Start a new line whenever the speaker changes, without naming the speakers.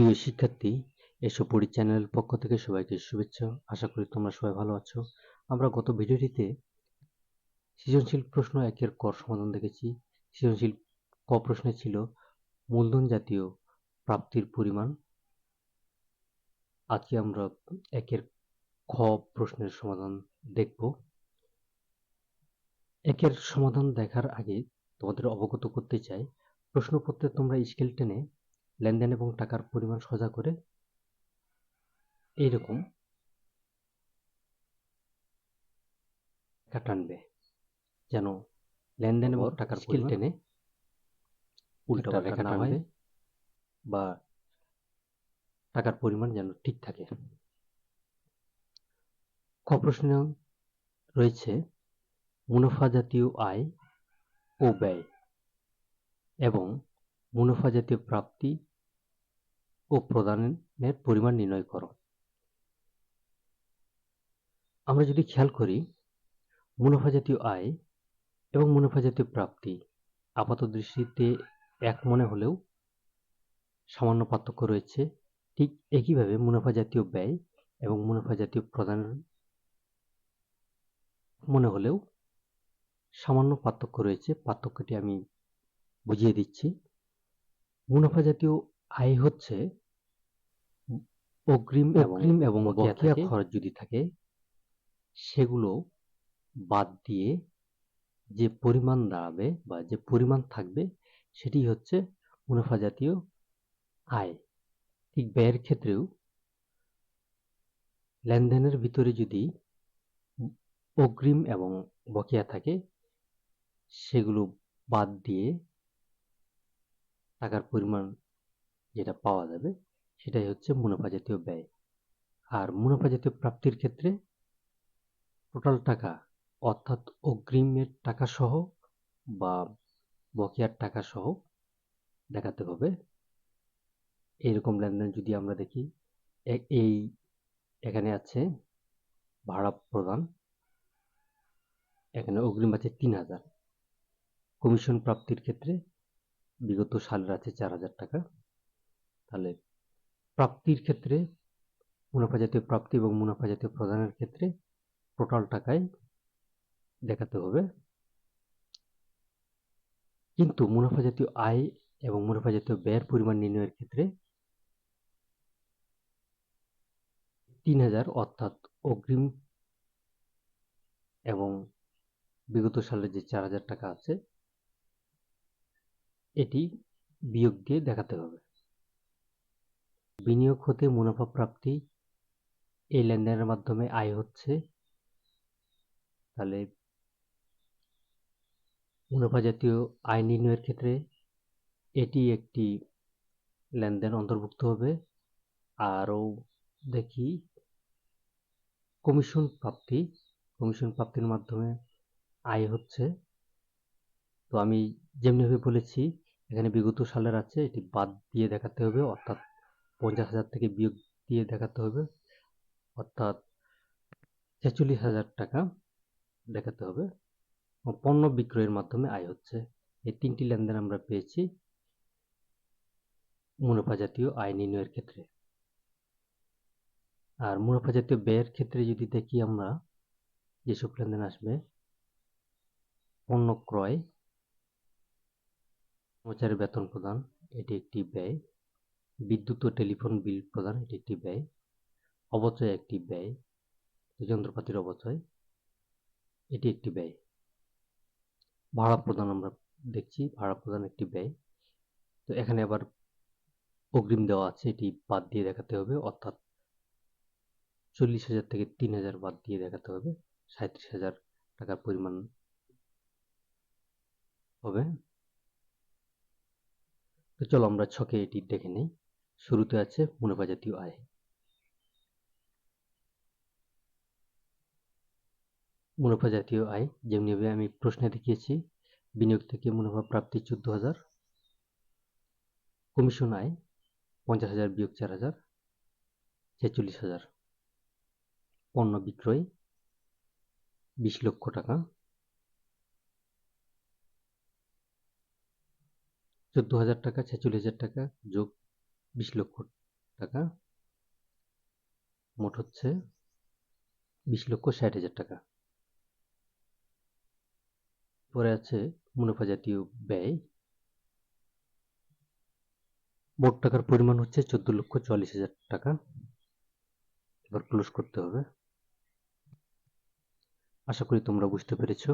প্রিয় শিক্ষার্থী, এসো পড়ি চ্যানেল পক্ষ থেকে সবাইকে শুভেচ্ছা। আশা করি তোমরা সবাই ভালো আছো। আমরা গত ভিডিওটিতে সৃজনশীল প্রশ্ন একের কর সমাধান দেখেছি। সৃজনশীল ক প্রশ্নে ছিল মূলধন জাতীয় প্রাপ্তির পরিমাণ। আজকে আমরা একের খ প্রশ্নের সমাধান দেখব। একের সমাধান দেখার আগে তোমাদের অবগত করতে চাই, প্রশ্নপত্রে তোমরা স্কেল টেনে লেনদেন এবং টাকার পরিমাণ সোজা করে এইরকম টানবে যেন লেনদেন এবং টাকার স্কেল টেনে উল্টা রেখা টানবে। বা টাকার পরিমাণ যেন ঠিক থাকে। প্রশ্ন রয়েছে মুনাফা জাতীয় আয় ও ব্যয় এবং মুনাফা জাতীয় প্রাপ্তি ও প্রদানের পরিমাণ নির্ণয় করো। আমরা যদি খেয়াল করি, মুনাফা জাতীয় আয় এবং মুনাফা জাতীয় প্রাপ্তি আপাত দৃষ্টিতে এক মনে হলেও সামান্য পার্থক্য রয়েছে। ঠিক একইভাবে মুনাফা জাতীয় ব্যয় এবং মুনাফা জাতীয় প্রদান মনে হলেও সামান্য পার্থক্য রয়েছে। পার্থক্যটি আমি বুঝিয়ে দিচ্ছি। মুনাফা জাতীয় আয় হচ্ছে অগ্রিম অগ্রিম এবং বকেয়া খরচ যদি থাকে সেগুলো বাদ দিয়ে যে পরিমাণ দাঁড়াবে বা যে পরিমাণ থাকবে সেটি হচ্ছে মুনাফা জাতীয় আয়। ঠিক ব্যয়ের ক্ষেত্রেও লেনদেনের ভিতরে যদি অগ্রিম এবং বকেয়া থাকে সেগুলো বাদ দিয়ে টাকার পরিমাণ যেটা পাওয়া যাবে সেটাই হচ্ছে মুনাফা জাতীয় ব্যয়। আর মুনাফা জাতীয় প্রাপ্তির ক্ষেত্রে টোটাল টাকা, অর্থাৎ অগ্রিমের টাকা সহ বা বকেয়ার টাকা সহ দেখাতে হবে। এইরকম লেনদেন যদি আমরা দেখি এই এখানে আছে ভাড়া প্রদান। এখানে অগ্রিম আছে তিন হাজার। কমিশন প্রাপ্তির ক্ষেত্রে বিগত সালের আছে চার হাজার টাকা। তাহলে প্রাপ্তির ক্ষেত্রে, মুনাফা জাতীয় প্রাপ্তি এবং মুনাফা জাতীয় প্রদানের ক্ষেত্রে টোটাল টাকায় দেখাতে হবে। কিন্তু মুনাফা জাতীয় আয় এবং মুনাফা জাতীয় ব্যয়ের পরিমাণ নির্ণয়ের ক্ষেত্রে তিন হাজার অর্থাৎ অগ্রিম এবং বিগত সালে যে চার হাজার টাকা আছে, এটি বিয়োগ দিয়ে দেখাতে হবে। বিনিয়োগ হতে মুনাফা প্রাপ্তি এই লেনদেনের মাধ্যমে আয় হচ্ছে, তাহলে মুনাফা জাতীয় আয় নির্ণয়ের ক্ষেত্রে এটি একটি লেনদেন অন্তর্ভুক্ত হবে। আরও দেখি, কমিশন প্রাপ্তি, কমিশন প্রাপ্তির মাধ্যমে আয় হচ্ছে। তো আমি যেমনিভাবে বলেছি, এখানে বিগত সালের আছে, এটি বাদ দিয়ে দেখাতে হবে, অর্থাৎ পঞ্চাশ হাজার থেকে বিয়োগ দিয়ে দেখাতে হবে। অর্থাৎ ছেচল্লিশ হাজার টাকা দেখাতে হবে। পণ্য বিক্রয়ের মাধ্যমে আয় হচ্ছে। এই তিনটি লেনদেন আমরা পেয়েছি মুনাফা জাতীয় আয় নির্ণয়ের ক্ষেত্রে। আর মুনাফা জাতীয় ব্যয়ের ক্ষেত্রে যদি দেখি আমরা, যেসব লেনদেন আসবে, পণ্য ক্রয় কর্মচারী বেতন প্রদান, এটি একটি ব্যয়। বিদ্যুৎ ও টেলিফোন বিল প্রদান, এটি একটি ব্যয়। অবচয় একটি ব্যয়। যন্ত্রপাতির অবচয়, এটি একটি ব্যয়। ভাড়া প্রদান আমরা দেখছি, ভাড়া প্রদান একটি ব্যয়। তো এখানে আবার অগ্রিম দেওয়া আছে, এটি বাদ দিয়ে দেখাতে হবে। অর্থাৎ চল্লিশ হাজার থেকে তিন হাজার বাদ দিয়ে দেখাতে হবে। সাঁত্রিশ হাজার টাকার পরিমাণ হবে। তো চলো আমরা ছকে এটি দেখে নেই। শুরুতে আছে মুনাফা জাতীয় আয়। মুনাফা জাতীয় আয় যেমনিভাবে আমি প্রশ্নে দেখিয়েছি, বিনিয়োগ থেকে মুনাফা প্রাপ্তি চোদ্দ হাজার, কমিশন আয় পঞ্চাশ হাজার বিয়োগ চার হাজার, ছেচল্লিশ হাজার। পণ্য বিক্রয় বিশ লক্ষ টাকা। চোদ্দ হাজার টাকা, ছেচল্লিশ হাজার টাকা যোগ বিশ লক্ষ টাকা। মোট হচ্ছে বিশ লক্ষ ষাট হাজার টাকা। পরে আছে মুনাফা জাতীয় ব্যয়। মোট টাকার পরিমাণ হচ্ছে চোদ্দ লক্ষ চুয়াল্লিশ হাজার টাকা। এবার ক্লোজ করতে হবে। আশা করি তোমরা বুঝতে পেরেছ।